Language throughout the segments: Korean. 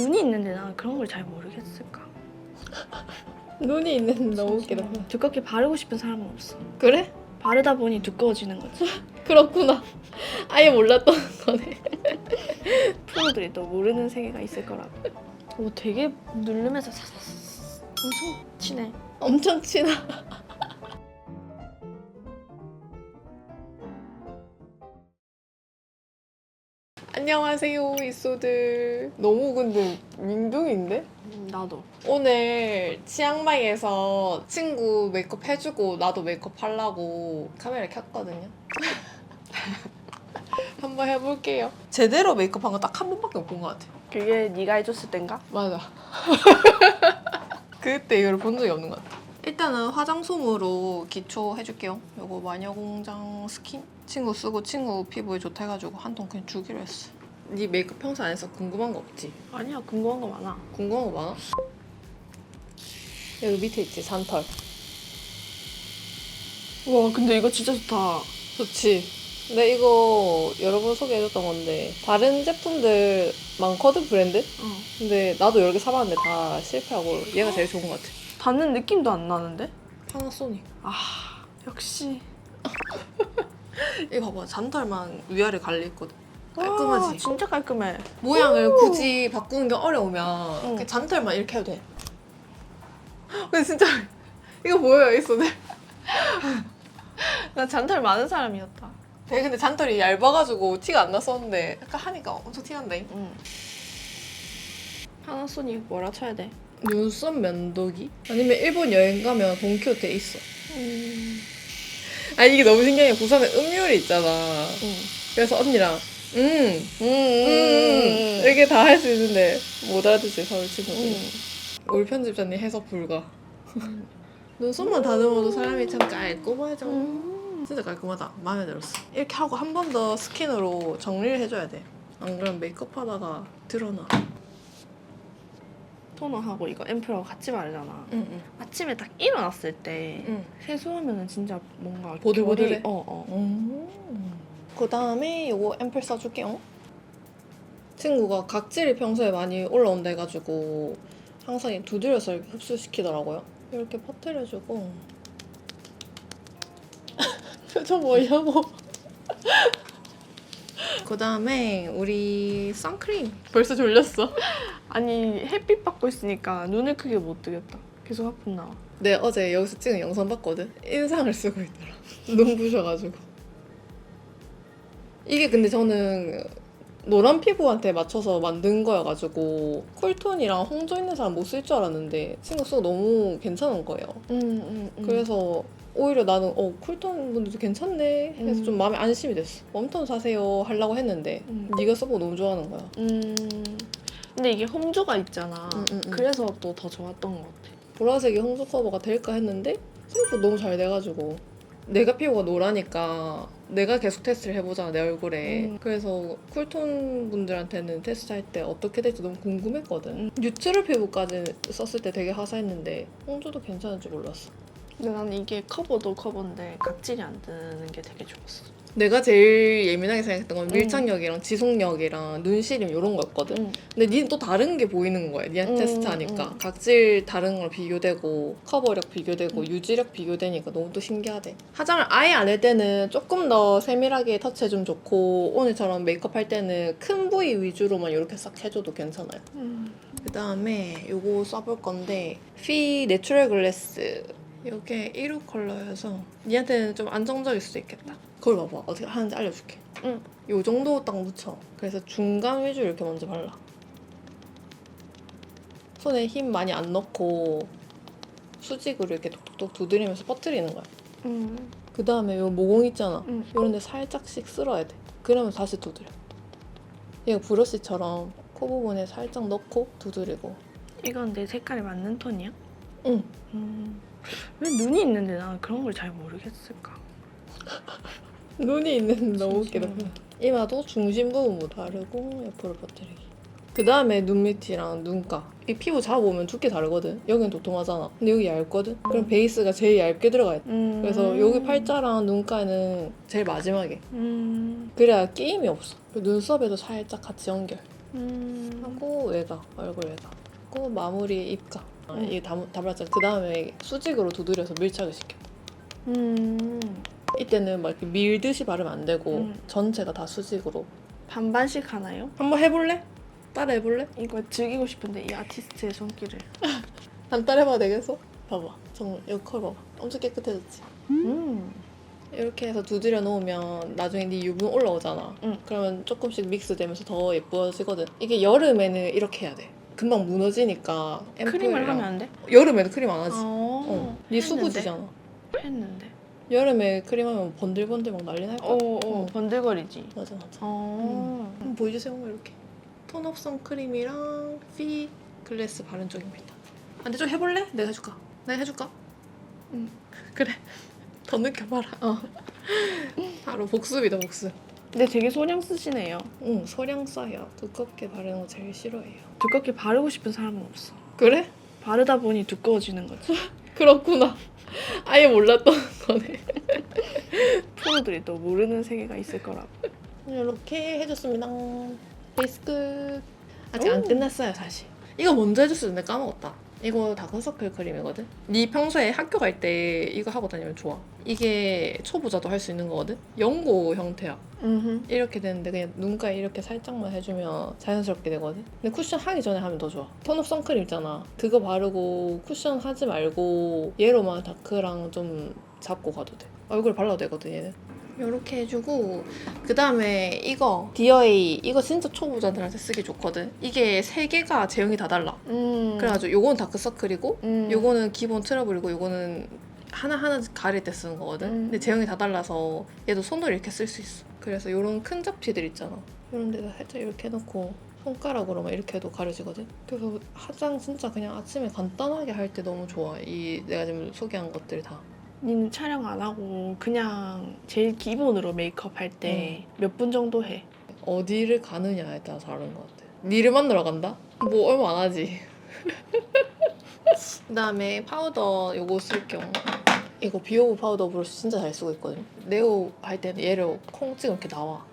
눈이 있는데 난 그런 걸 잘 모르겠을까? 눈이 있는 너무 웃기다. 두껍게 바르고 싶은 사람은 없어. 그래? 바르다 보니 두꺼워지는 거지. 그렇구나. 아예 몰랐던 거네. 프로들이 또 모르는 세계가 있을 거라고. 오 되게 누르면서 사사사 엄청 치네. 엄청 친하. 안녕하세요, 이소들. 너무 근데 민둥인데? 음, 나도. 오늘 치앙마이에서 친구 메이크업 해주고 나도 메이크업 하려고 카메라 켰거든요. 한번 해볼게요. 제대로 메이크업 한 거 딱 한 번밖에 못 본 것 같아요. 그게 네가 해줬을 땐가? 맞아. 그때 이걸 본 적이 없는 것 같아. 일단은 화장솜으로 기초 해줄게요. 요거 마녀공장 스킨 친구 쓰고 친구 피부에 좋다 해가지고 한 통 그냥 주기로 했어. 네 메이크업 평소 안 해서 궁금한 거 없지? 아니야 궁금한 거 많아. 궁금한 거 많아? 여기 밑에 있지 산털. 와 근데 이거 진짜 좋다. 좋지. 근데 이거 여러 번 소개해줬던 건데 다른 제품들 많거든 브랜드? 어. 근데 나도 여러 개 사봤는데 다 실패하고 얘가 제일 좋은 것 같아. 닿는 느낌도 안 나는데? 파나소닉. 아 역시. 이거 봐봐 잔털만 위아래 갈려있거든. 깔끔하지? 와, 진짜 깔끔해. 모양을 굳이 바꾸는 게 어려우면 응. 그냥 잔털만 이렇게 해도 돼. 근데 진짜 이거 보여요 있어네. 나 잔털 많은 사람이었다. 되게 근데 잔털이 얇아가지고 티가 안 났었는데 약간 하니까 엄청 티난다잉. 응. 파나소닉 뭐라 쳐야 돼? 눈썹 면도기? 아니면 일본 여행 가면 돈키호테 있어. 음. 아 이게 너무 신기해. 부산에 음료리 있잖아. 응. 그래서 언니랑 음, 음, 음. 음, 이렇게 다 할 수 있는데 못 알아듣지 서울 친구들. 음. 우리 편집자님 해석 불가. 눈썹만 다듬어도 사람이 참 깔끔하죠. 음. 진짜 깔끔하다. 마음에 들었어. 이렇게 하고 한 번 더 스킨으로 정리를 해줘야 돼. 안 그러면 메이크업 하다가 드러나. 토너하고 이거 앰플하고 같이 바르잖아. 응, 응. 아침에 딱 일어났을 때 응. 세수하면은 진짜 뭔가 보들보들해? 결이- 어 어. 음. 그 다음에 요거 앰플 써줄게요. 친구가 각질이 평소에 많이 올라온다 해가지고 항상 이 두드려서 이렇게 흡수시키더라고요. 이렇게 퍼뜨려주고 표정 뭐냐고. 그 다음에 우리 선크림. 벌써 졸렸어. 아니 햇빛 받고 있으니까 눈을 크게 못 뜨겠다. 계속 하품 나와. 네 어제 여기서 찍은 영상 봤거든. 인상을 쓰고 있더라. 눈 부셔가지고. 이게 근데 저는 노란 피부한테 맞춰서 만든 거여가지고 쿨톤이랑 홍조 있는 사람 못 쓸 줄 알았는데 친구 쓰고 너무 괜찮은 거예요. 음, 음, 그래서 오히려 나는 어 쿨톤 분들도 괜찮네 해서 음. 좀 마음에 안심이 됐어. 웜톤 사세요 하려고 했는데 음. 네가 써보고 너무 좋아하는 거야. 음. 근데 이게 홍조가 있잖아. 음, 음, 음. 그래서 또 더 좋았던 것 같아. 보라색이 홍조 커버가 될까 했는데 생각보다 너무 잘 돼가지고 내가 피부가 노라니까 내가 계속 테스트를 해보잖아 내 얼굴에 음. 그래서 쿨톤 분들한테는 테스트 할 때 어떻게 될지 너무 궁금했거든 음. 뉴트럴 피부까지 썼을 때 되게 화사했는데 홍조도 괜찮을 줄 몰랐어 근데 나는 이게 커버도 커버인데 각질이 안 드는 게 되게 좋았어. 내가 제일 예민하게 생각했던 건 음. 밀착력이랑 지속력이랑 눈시림 이런 거였거든 음. 근데 니는 또 다른 게 보이는 거야. 니한테 음, 테스트 하니까. 음. 각질 다른 거랑 비교되고, 커버력 비교되고, 음. 유지력 비교되니까 너무 또 신기하대. 화장을 아예 안 할 때는 조금 더 세밀하게 터치해주면 좋고, 오늘처럼 메이크업 할 때는 큰 부위 위주로만 이렇게 싹 해줘도 괜찮아요. 음. 그 다음에 요거 써볼 건데, 피 내추럴 글래스. 이게 1호 컬러여서 니한테는 좀 안정적일 수도 있겠다. 그걸 봐봐. 어떻게 하는지 알려줄게. 응. 요 정도 딱 묻혀. 그래서 중간 위주 이렇게 먼저 발라. 손에 힘 많이 안 넣고 수직으로 이렇게 톡톡톡 두드리면서 퍼뜨리는 거야. 음. 그 다음에 요 모공 있잖아. 음. 요런 데 살짝씩 쓸어야 돼. 그러면 다시 두드려. 얘가 브러쉬처럼 코 부분에 살짝 넣고 두드리고. 이건 내 색깔에 맞는 톤이야? 응. 음. 왜 눈이 있는데 난 그런 걸 잘 모르겠을까? 눈이 있는 너무 웃기다. 이마도 중심 부분부터 바르고 옆으로 퍼뜨리기. 그 다음에 눈 밑이랑 눈가. 이 피부 잡아보면 두께 다르거든. 여기는 도톰하잖아. 근데 여기 얇거든. 그럼 베이스가 제일 얇게 들어가 있다. 음. 그래서 여기 팔자랑 눈가는 제일 마지막에. 음. 그래야 끼임이 없어. 그리고 눈썹에도 살짝 같이 연결. 음. 하고 외곽, 얼굴 외곽. 하고 마무리 입가. 음. 이게 다, 다 발랐잖아. 그 다음에 수직으로 두드려서 밀착을 시켜. 음. 이때는 막 이렇게 밀듯이 바르면 안 되고 음. 전체가 다 수직으로. 반반씩 하나요? 한번 해볼래? 따라 해볼래? 이거 즐기고 싶은데 이 아티스트의 손길을. 한 따라 해봐도 되겠어? 봐봐. 정말 여기 컬 봐봐. 엄청 깨끗해졌지? 음. 이렇게 해서 두드려 놓으면 나중에 네 유분 올라오잖아. 응. 그러면 조금씩 믹스되면서 더 예뻐지거든. 이게 여름에는 이렇게 해야 돼. 금방 무너지니까. 크림을 앰플이랑- 하면 안 돼? 여름에는 크림 안 하지. 어. 어. 네 수부지잖아. 했는데. 여름에 크림하면 번들번들 막 난리 날 거야. 어, 어, 어. 번들거리지. 맞아 맞아. 어. 한번 보여주세요 이렇게. 톤업 선크림이랑 피 글래스 바른 쪽입니다. 아, 근데 좀 해볼래? 내가 해줄까? 내가 해줄까? 응. 그래. 더 느껴봐라. 어. 바로 복습이다 복습. 근데 되게 소량 쓰시네요. 응, 소량 써요. 두껍게 바르는 거 제일 싫어해요. 두껍게 바르고 싶은 사람은 없어. 그래? 바르다 보니 두꺼워지는 거지. 그렇구나. 아예 몰랐던 거네. 프로들이 또 모르는 세계가 있을 거라고. 이렇게 해줬습니다. 베이스 끝. 아직 오. 안 끝났어요, 사실. 이거 먼저 해줬었는데 까먹었다. 이거 다크서클 크림이거든? 네 평소에 학교 갈 때 이거 하고 다니면 좋아. 이게 초보자도 할 수 있는 거거든? 연고 형태야. 음. 이렇게 되는데 그냥 눈가에 이렇게 살짝만 해주면 자연스럽게 되거든? 근데 쿠션 하기 전에 하면 더 좋아. 톤업 선크림 있잖아. 그거 바르고 쿠션 하지 말고 얘로만 다크랑 좀 잡고 가도 돼. 얼굴 발라도 되거든 얘는. 이렇게 해주고 그 다음에 이거 디어에이 이거 진짜 초보자들한테 쓰기 좋거든. 이게 세 개가 제형이 다 달라. 음. 그래가지고 요거는 다크서클이고 음. 요거는 기본 트러블이고 요거는 하나하나 가릴 때 쓰는 거거든. 음. 근데 제형이 다 달라서 얘도 손으로 이렇게 쓸 수 있어. 그래서 요런 큰 잡티들 있잖아. 요런 데다 살짝 이렇게 해놓고 손가락으로 막 이렇게 해도 가려지거든. 그래서 화장 진짜 그냥 아침에 간단하게 할 때 너무 좋아. 이 내가 지금 소개한 것들 다. 니는 촬영 안 하고 그냥 제일 기본으로 메이크업 할 때 몇 분 정도 해? 어디를 가느냐에 따라 다른 것 같아. 니를 만나러 간다? 뭐 얼마 안 하지. 그다음에 파우더 요거 쓸겸 이거 비오브 파우더 브러쉬 진짜 잘 쓰고 있거든. 네오 할 때는 얘를 콩 찍으면 이렇게 나와.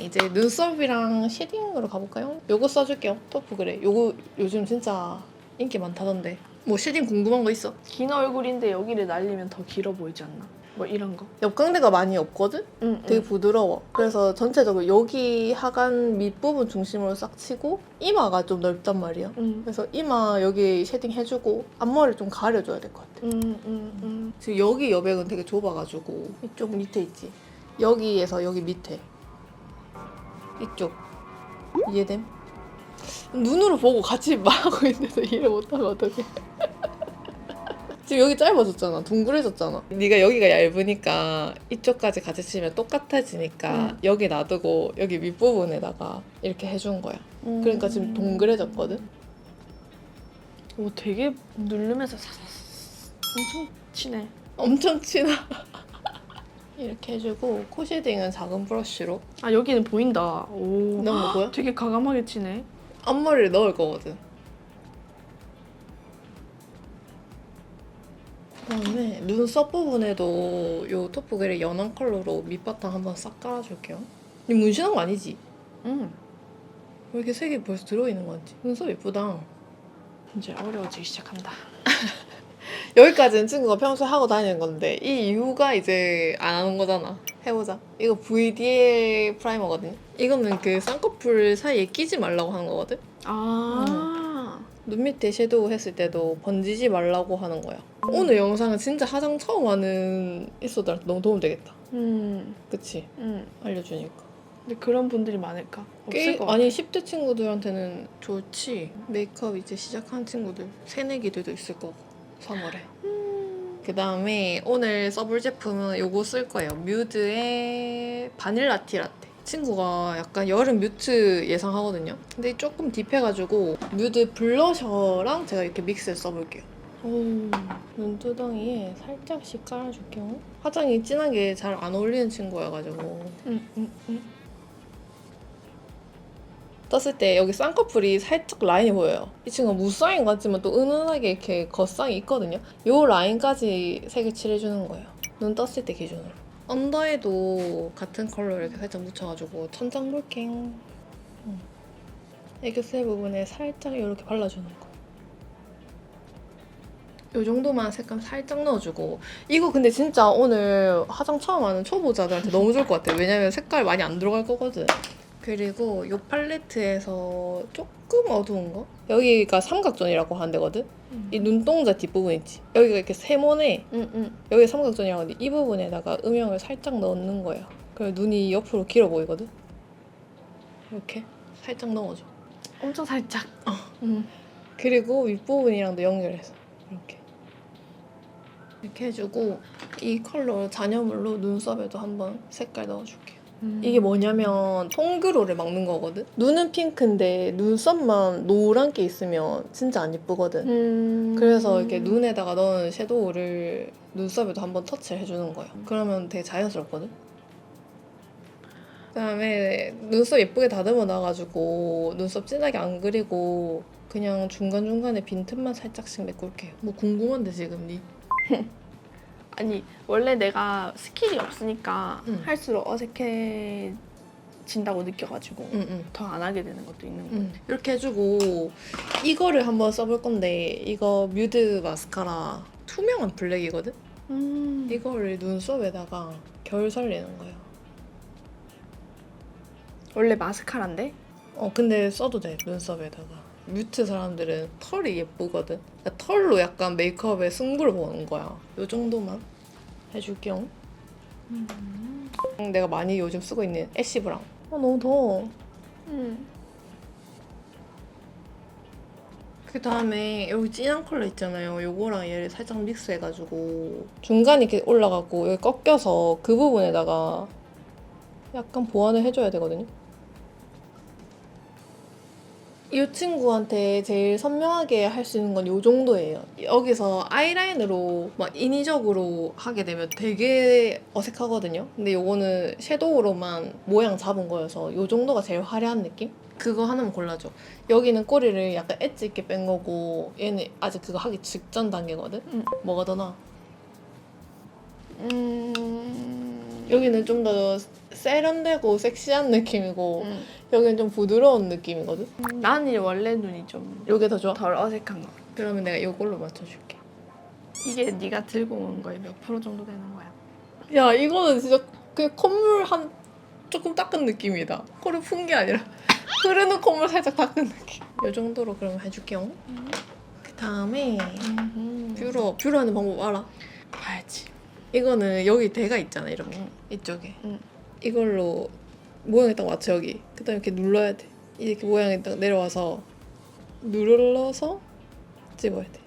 이제 눈썹이랑 쉐딩으로 가볼까요? 요거 써줄게요. 토프 그래. 요거 요즘 진짜 인기 많다던데. 뭐 쉐딩 궁금한 거 있어? 긴 얼굴인데 여기를 날리면 더 길어 보이지 않나? 뭐 이런 거? 옆광대가 많이 없거든? 응. 되게 부드러워. 그래서 전체적으로 여기 하관 밑부분 중심으로 싹 치고 이마가 좀 넓단 말이야. 응. 그래서 이마 여기 쉐딩 해주고 앞머리를 좀 가려줘야 될 것 같아. 응. 응. 응. 지금 여기 여백은 되게 좁아가지고 이쪽 밑에 있지. 여기에서 여기 밑에 이쪽 이해됨? 눈으로 보고 같이 말하고 있는데도 이해 못하면 어떡해. 지금 여기 짧아졌잖아. 둥그레졌잖아. 네가 여기가 얇으니까 이쪽까지 같이 치면 똑같아지니까 음. 여기 놔두고 여기 밑부분에다가 이렇게 해준 거야. 그러니까 지금 동그래졌거든. 오 되게 누르면서 사사사 엄청 치네. 엄청 진하. 이렇게 해주고 코 쉐딩은 작은 브러쉬로 아 여기는 보인다. 오. 너무 뭐 보여? 되게 과감하게 치네. 앞머리를 넣을 거거든. 눈썹 부분에도 요 토프그레이 연한 컬러로 밑바탕 한번 싹 깔아줄게요. 이 문신한 거 아니지? 응. 왜 이렇게 색이 벌써 들어있는 건지. 눈썹 예쁘다. 이제 어려워지기 시작한다. 여기까지는 친구가 평소에 하고 다니는 건데 이 이유가 이제 안 하는 거잖아. 해보자. 이거 VDL 프라이머거든요. 이거는 그 쌍꺼풀 사이에 끼지 말라고 하는 거거든. 아. 눈 밑에 섀도우 했을 때도 번지지 말라고 하는 거야. 오늘 영상은 진짜 화장 처음 하는 있어들한테 너무 도움 되겠다. 음. 그치? 음. 알려주니까. 근데 그런 분들이 많을까? 없을 꽤, 것 같아. 아니 10대 친구들한테는 좋지. 메이크업 이제 시작한 친구들, 새내기들도 있을 거고 3월에. 음. 그 다음에 오늘 써볼 제품은 요거 쓸 거예요. 뮤드의 바닐라 티 라떼. 친구가 약간 여름 뮤트 예상하거든요. 근데 조금 딥해가지고 뮤드 블러셔랑 제가 이렇게 믹스해서 써볼게요. 오. 눈두덩이에 살짝씩 깔아줄게요. 화장이 진하게 잘 안 어울리는 친구여가지고 음. 음. 음. 떴을 때 여기 쌍꺼풀이 살짝 라인이 보여요. 이 친구가 무쌍인 것 같지만 또 은은하게 이렇게 겉쌍이 있거든요. 요 라인까지 색을 칠해주는 거예요. 눈 떴을 때 기준으로. 언더에도 같은 컬러 이렇게 살짝 묻혀가지고 천장 음. 애교살 부분에 살짝 이렇게 발라주는 거. 이 정도만 색감 살짝 넣어주고 이거 근데 진짜 오늘 화장 처음 하는 초보자들한테 너무 좋을 것 같아요. 왜냐면 색깔 많이 안 들어갈 거거든. 그리고 이 팔레트에서 조금 어두운 거? 여기가 삼각존이라고 하는 데거든? 이 눈동자 뒷부분 있지? 여기가 이렇게 세모네. 응응. 여기 삼각존이라고 하는데 이 부분에다가 음영을 살짝 넣는 거예요. 그리고 눈이 옆으로 길어 보이거든? 이렇게 살짝 넣어줘. 엄청 살짝. 어. 응. 그리고 윗부분이랑도 연결해서 이렇게 이렇게 해주고 이 컬러 잔여물로 눈썹에도 한번 색깔 넣어줄게요. 이게 뭐냐면 통그로를 막는 거거든? 눈은 핑크인데 눈썹만 노란 게 있으면 진짜 안 예쁘거든? 음. 그래서 이렇게 눈에다가 넣은 섀도우를 눈썹에도 한번 터치를 해주는 거예요. 그러면 되게 자연스럽거든? 그다음에 눈썹 예쁘게 다듬어 놔가지고 눈썹 진하게 안 그리고 그냥 중간 중간에 빈틈만 살짝씩 메꿀게요. 뭐 궁금한데 지금 니? 아니 원래 내가 스킬이 없으니까 응. 할수록 어색해진다고 느껴가지고 응응. 더안 하게 되는 것도 있는 거 같아. 음, 이렇게 해주고 이거를 한번 써볼 건데 이거 뮤드 마스카라 투명한 블랙이거든? 음. 이거를 눈썹에다가 결 살리는 거예요. 원래 마스카라인데? 어 근데 써도 돼 눈썹에다가 뮤트 사람들은 털이 예쁘거든? 그러니까 털로 약간 메이크업에 승부를 보는 거야. 요 정도만 해줄게요. 음, 내가 많이 요즘 쓰고 있는 애쉬 브라운. 아 너무 더워. 음. 그 다음에 여기 진한 컬러 있잖아요. 요거랑 얘를 살짝 믹스해가지고 중간이 이렇게 올라가고 여기 꺾여서 그 부분에다가 약간 보완을 해줘야 되거든요 이 친구한테 제일 선명하게 할 수 있는 건 이 정도예요. 여기서 아이라인으로 막 인위적으로 하게 되면 되게 어색하거든요. 근데 요거는 섀도우로만 모양 잡은 거여서 이 정도가 제일 화려한 느낌? 그거 하나만 골라줘. 여기는 꼬리를 약간 엣지 있게 뺀 거고 얘는 아직 그거 하기 직전 단계거든? 음. 뭐가 더 나아? 음. 여기는 좀 더 세련되고 섹시한 느낌이고 음. 여기는 좀 부드러운 느낌이거든? 나는 원래 눈이 좀덜 요게 더 좋아? 어색한 거. 그러면 내가 이걸로 맞춰줄게. 이게 네가 들고 온 거에 몇 프로 정도 되는 거야? 야 이거는 진짜 그냥 콧물 한 조금 닦은 느낌이다. 코를 푼 게 아니라 흐르는 콧물 살짝 닦은 느낌. 이 정도로 그럼 해줄게요. 그 다음에 음. 뷰러 뷰러 하는 방법 알아? 봐야지. 이거는 여기 대가 있잖아 이렇게 응. 이쪽에 응. 이걸로 모양에 딱 맞춰 여기. 그 다음 에 이렇게 눌러야 돼. 이렇게 모양에 딱 내려와서 눌러서 집어야 돼.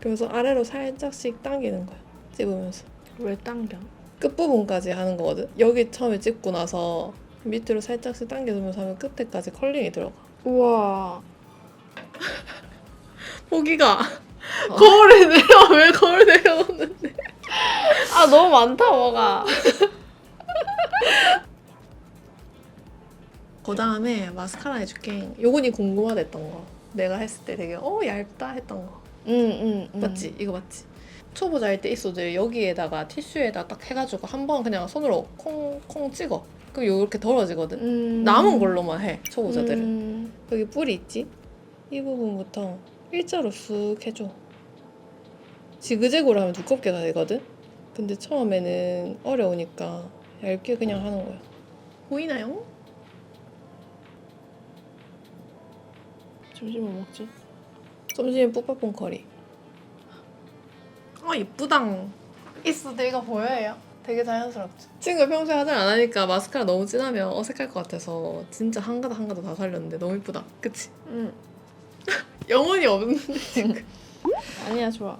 그래서 아래로 살짝씩 당기는 거야. 집으면서. 왜 당겨? 끝부분까지 하는 거거든. 여기 처음에 찍고 나서 밑으로 살짝씩 당겨주면서 하면 끝에까지 컬링이 들어가. 우와. 보기가 거울에 내려 왜 거울 내려오는데? 아 너무 많다 뭐가. 그 다음에 마스카라 해줄게. 요건이 궁금하댔던 거. 내가 했을 때 되게 어 얇다 했던 거. 응응. 맞지? 이거 맞지? 초보자일 때 있어도 여기에다가 티슈에다 딱 해가지고 한 번 그냥 손으로 콩콩 찍어. 그럼 요렇게 덜어지거든. 음. 남은 걸로만 해 초보자들은. 음. 여기 뿌리 있지? 이 부분부터 일자로 쓱 해줘. 지그재그로 하면 두껍게 다 되거든? 근데 처음에는 어려우니까 얇게 그냥 하는 거야. 보이나요? 점심 뭐 먹지? 점심에 뿌빠뽕 커리. 아 예쁘당. 있어 내가 보여요. 되게 자연스럽죠. 친구 평소에 화장 안 하니까 마스카라 너무 진하면 어색할 것 같아서 진짜 한 가닥 한 가닥 다 살렸는데 너무 예쁘다. 그치? 응. 영혼이 없는데 친구. 아니야 좋아.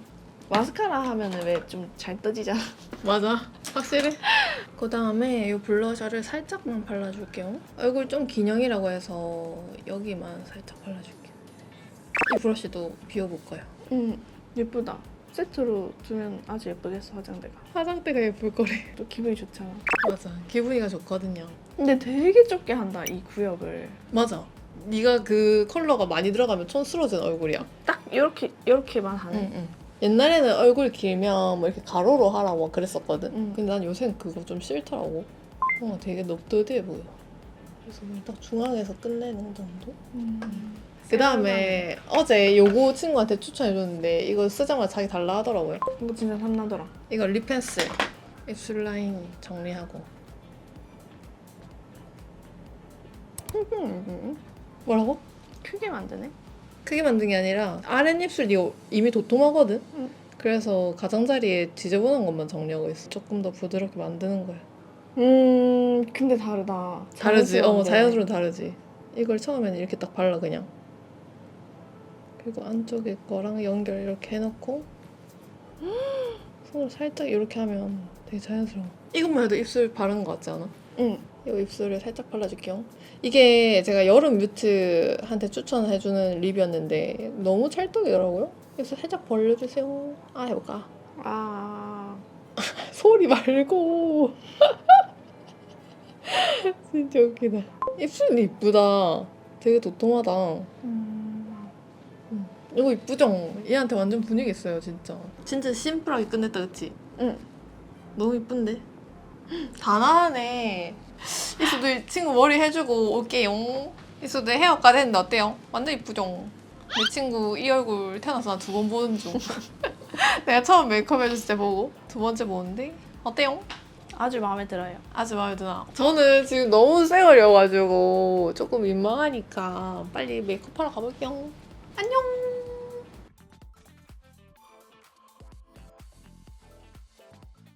마스카라 하면은 왜 좀 잘 떠지잖아. 맞아. 확실해. 그 다음에 이 블러셔를 살짝만 발라줄게요. 얼굴 좀 기형이라고 해서 여기만 살짝 발라줄게요. 이 브러쉬도 비워볼 거예요. 응. 예쁘다. 세트로 두면 아주 예쁘겠어 화장대가. 화장대가 예쁠 거래. 또 기분이 좋잖아. 맞아. 기분이가 좋거든요. 근데 되게 좁게 한다 이 구역을. 맞아. 네가 그 컬러가 많이 들어가면 촌스러워진 얼굴이야. 딱 이렇게 이렇게만 하네. 응, 응. 옛날에는 얼굴 길면 뭐 이렇게 가로로 하라고 막 그랬었거든. 응. 근데 난 요새는 그거 좀 싫더라고. 뭔가 되게 넙더디해 보여. 그래서 그냥 딱 중앙에서 끝내는 정도? 음. 그 다음에 어제 요거 친구한테 추천해줬는데 이거 쓰자마자 자기 달라 하더라고요. 이거 진짜 탐나더라. 이거 립펜슬 입술 라인 정리하고 뭐라고? 크게 만드네. 크게 만든 게 아니라 아랫입술 이 이미 도톰하거든? 응. 그래서 가장자리에 지저분한 것만 정리하고 있어 조금 더 부드럽게 만드는 거야 음, 근데 다르다. 다르지? 어. 자연스러워 다르지 이걸 처음에는 이렇게 딱 발라 그냥 그리고 안쪽에 거랑 연결 이렇게 해놓고 손을 살짝 이렇게 하면 되게 자연스러워 이것만 해도 입술 바른 거 같지 않아? 응. 이거 입술을 살짝 발라줄게요. 이게 제가 여름 뮤트한테 추천해주는 립이었는데 너무 찰떡이더라고요. 그래서 살짝 벌려주세요. 아 해볼까? 아, 소리 말고. 진짜 웃기다. 입술이 이쁘다. 되게 도톰하다. 음. 이거 이쁘죠? 얘한테 완전 분위기 있어요, 진짜. 진짜 심플하게 끝냈다, 그치? 응. 너무 이쁜데? 다 나네. 이수도 이 친구 머리 해주고 올게요. 이수도 헤어까지 했는데 어때요? 완전 이쁘죠? 내 친구 이 얼굴 태어나서 나두번 보는 중. 내가 처음 메이크업 해줬을 때 보고 두 번째 보는데 어때요? 아주 마음에 들어요. 아주 마음에 드나? 저는 지금 너무 쌩얼이어가지고 조금 민망하니까 빨리 메이크업하러 가볼게요. 안녕!